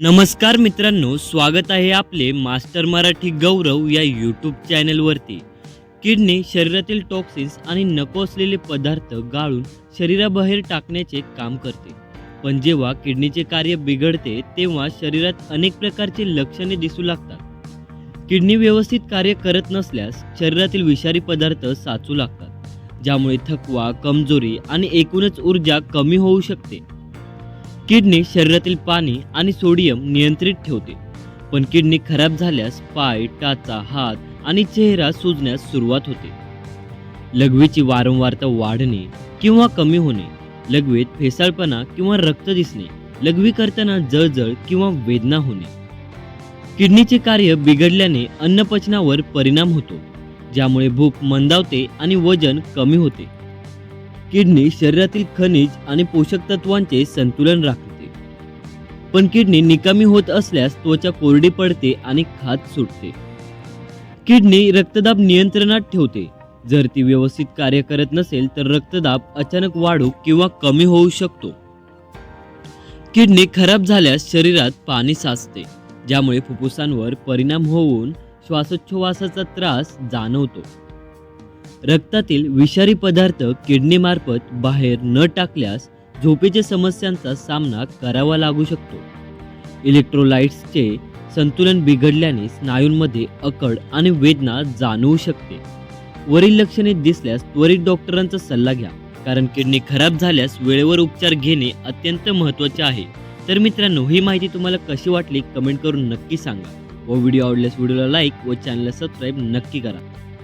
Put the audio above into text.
नमस्कार मित्रांनो स्वागत आहे आपले मास्टर मराठी गौरव या यूट्यूब चॅनलवरती. किडनी शरीरातील टॉक्सिन्स आणि नको असलेले पदार्थ गाळून शरीराबाहेर टाकण्याचे काम करते. पण जेव्हा किडनीचे कार्य बिघडते तेव्हा शरीरात अनेक प्रकारचे लक्षणे दिसू लागतात. किडनी व्यवस्थित कार्य करत नसल्यास शरीरातील विषारी पदार्थ साचू लागतात ज्यामुळे थकवा कमजोरी आणि एकूणच ऊर्जा कमी होऊ शकते. किडनी शरीरातील पाणी आणि सोडियम नियंत्रित ठेवते. पण किडनी खराब झाल्यास पाय टाचा हात आणि चेहरा सुजण्यास सुरुवात होते. लघवीची वारंवारता वाढणे किंवा कमी होणे लघवीत फेसाळपणा किंवा रक्त दिसणे लघवी करताना जळजळ किंवा वेदना होणे. किडनीचे कार्य बिघडल्याने अन्नपचनावर परिणाम होतो ज्यामुळे भूक मंदावते आणि वजन कमी होते. किडनी शरीरातील खनिज आणि पोषक तत्वांचे संतुलन राखते. पण किडनी निकामी होत असल्यास त्वचा कोरडी पडते आणि खात सुटते. किडनी रक्तदाब नियंत्रणात ठेवते. जर ती व्यवस्थित कार्य करत नसेल तर रक्तदाब अचानक वाढू किंवा कमी होऊ शकतो. किडनी खराब झाल्यास शरीरात पाणी साचते ज्यामुळे फुफ्फुसांवर परिणाम होऊन श्वासोच्छवासाचा त्रास जाणवतो. रक्तातील विषारी पदार्थ किडनीमार्फत बाहेर न टाकल्यास झोपेच्या समस्यांचा सामना करावा लागू शकतो. इलेक्ट्रोलाइट्सचे संतुलन बिघडल्याने स्नायूंमध्ये अकड आणि वेदना जाणवू शकते. वरील लक्षणे दिसल्यास त्वरित डॉक्टरांचा सल्ला घ्या कारण किडनी खराब झाल्यास वेळेवर उपचार घेणे अत्यंत महत्त्वाचे आहे. तर मित्रांनो ही माहिती तुम्हाला कशी वाटली कमेंट करून नक्की सांगा व व्हिडिओ आवडल्यास व्हिडिओला लाईक व चॅनलला सबस्क्राईब नक्की करा.